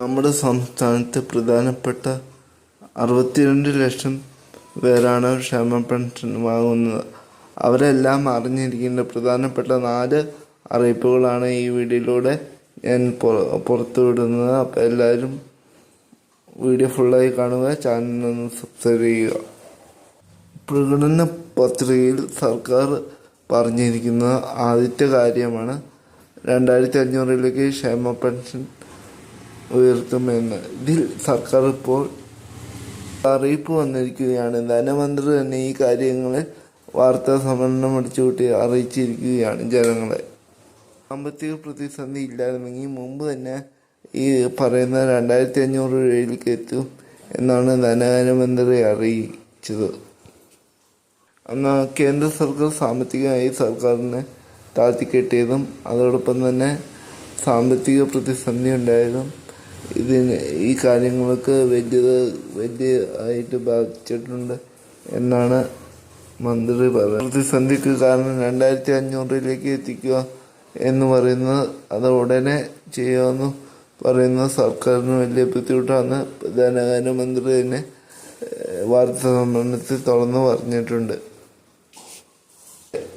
നമ്മുടെ സംസ്ഥാനത്ത് പ്രധാനപ്പെട്ട അറുപത്തിരണ്ട് ലക്ഷം പേരാണ് ക്ഷേമ പെൻഷൻ വാങ്ങുന്നത്. അവരെല്ലാം അറിഞ്ഞിരിക്കേണ്ട പ്രധാനപ്പെട്ട നാല് അറിയിപ്പുകളാണ് ഈ വീഡിയോയിലൂടെ ഞാൻ പുറ- പുറത്തുവിടുന്നത്. അപ്പോൾ എല്ലാവരും വീഡിയോ ഫുള്ളായി കാണുക ഒന്ന് സബ്സ്ക്രൈബ് ചെയ്യുക. പ്രകടന പത്രികയിൽ സർക്കാർ പറഞ്ഞിരിക്കുന്ന ആദ്യത്തെ കാര്യമാണ്. രണ്ടായിരത്തി അഞ്ഞൂറിലേക്ക് ക്ഷേമ പെൻഷൻ ഉയർത്തുമെന്ന് ഇതിൽ സർക്കാർ ഇപ്പോൾ അറിയിപ്പ് വന്നിരിക്കുകയാണ്. ധനമന്ത്രി തന്നെ ഈ കാര്യങ്ങളെ വാർത്താ സമ്മേളനം അടിച്ചുകൂട്ടി അറിയിച്ചിരിക്കുകയാണ് ജനങ്ങളെ. സാമ്പത്തിക പ്രതിസന്ധി ഇല്ലായിരുന്നെങ്കിൽ മുമ്പ് തന്നെ ഈ പറയുന്ന രണ്ടായിരത്തി അഞ്ഞൂറ് രൂപയിലേക്ക് എത്തും എന്നാണ് ധനകാര്യമന്ത്രി അറിയിച്ചത്. എന്നാൽ കേന്ദ്ര സർക്കാർ സാമ്പത്തികമായി സർക്കാരിനെ താഴ്ത്തിക്കെട്ടിയതും അതോടൊപ്പം തന്നെ സാമ്പത്തിക പ്രതിസന്ധി ഉണ്ടായതും ഇതിന് ഈ കാര്യങ്ങൾക്ക് വലിയ വലിയ ആയിട്ട് ബാധിച്ചിട്ടുണ്ട് എന്നാണ് മന്ത്രി പറയുന്നത്. പ്രതിസന്ധിക്ക് കാരണം രണ്ടായിരത്തി അഞ്ഞൂറിലേക്ക് എത്തിക്കുക എന്ന് പറയുന്നത് അത് ഉടനെ ചെയ്യുമെന്ന് പറയുന്ന സർക്കാരിന് വലിയ ബുദ്ധിമുട്ടാണ്. ധനകാര്യമന്ത്രി തന്നെ വാർത്താ സമ്മേളനത്തിൽ തുറന്ന് പറഞ്ഞിട്ടുണ്ട്.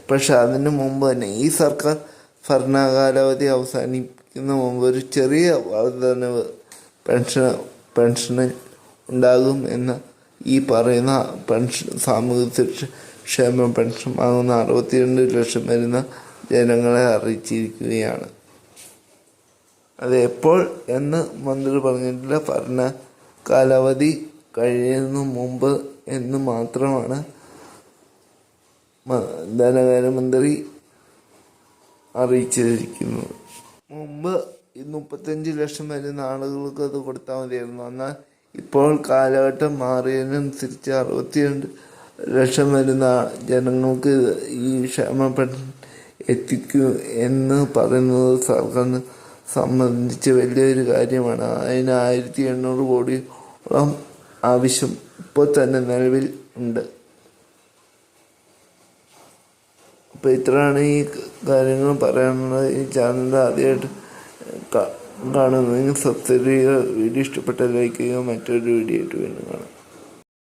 പക്ഷെ അതിന് മുമ്പ് തന്നെ ഈ സർക്കാർ ഭരണകാലാവധി അവസാനിക്കുന്ന മുമ്പ് ഒരു ചെറിയ വർധനവ് പെൻഷൻ പെൻഷന് ഉണ്ടാകും എന്ന് ഈ പറയുന്ന പെൻഷൻ സാമൂഹിക ക്ഷേമ പെൻഷൻ വാങ്ങുന്ന അറുപത്തിരണ്ട് ലക്ഷം വരുന്ന ജനങ്ങളെ അറിയിച്ചിരിക്കുകയാണ്. അത് എപ്പോൾ എന്ന് മന്ത്രി പറഞ്ഞിട്ടില്ല. ഭരണ കാലാവധി കഴിയുന്ന മുമ്പ് എന്ന് മാത്രമാണ് ധനകാര്യമന്ത്രി അറിയിച്ചിരിക്കുന്നത്. മുമ്പ് മുപ്പത്തഞ്ച് ലക്ഷം വരുന്ന ആളുകൾക്ക് അത് കൊടുത്താൽ മതിയായിരുന്നു. എന്നാൽ ഇപ്പോൾ കാലഘട്ടം മാറിയതിനനുസരിച്ച് അറുപത്തിരണ്ട് ലക്ഷം വരുന്ന ജനങ്ങൾക്ക് ഈ ക്ഷേമ എത്തിക്കും എന്ന് പറയുന്നത് സർക്കാരിന് സംബന്ധിച്ച് വലിയൊരു കാര്യമാണ്. അതിന് ആയിരത്തി എണ്ണൂറ് കോടിയോളം ആവശ്യം ഇപ്പോൾ തന്നെ നിലവിൽ ഉണ്ട്. അപ്പോൾ ഇത്രയാണ് ഈ കാര്യങ്ങൾ പറയാനുള്ളത്. ഈ ചാനൽ ആദ്യമായിട്ട് കാ- കാണുന്നതെങ്കിൽ സബ്സ്ക്രൈബ് ചെയ്യുക വീഡിയോ ഇഷ്ടപ്പെട്ടാൽ ലൈക്ക് ചെയ്യുക മറ്റൊരു വീഡിയോ ആയിട്ട് വീണ്ടും കാണാം.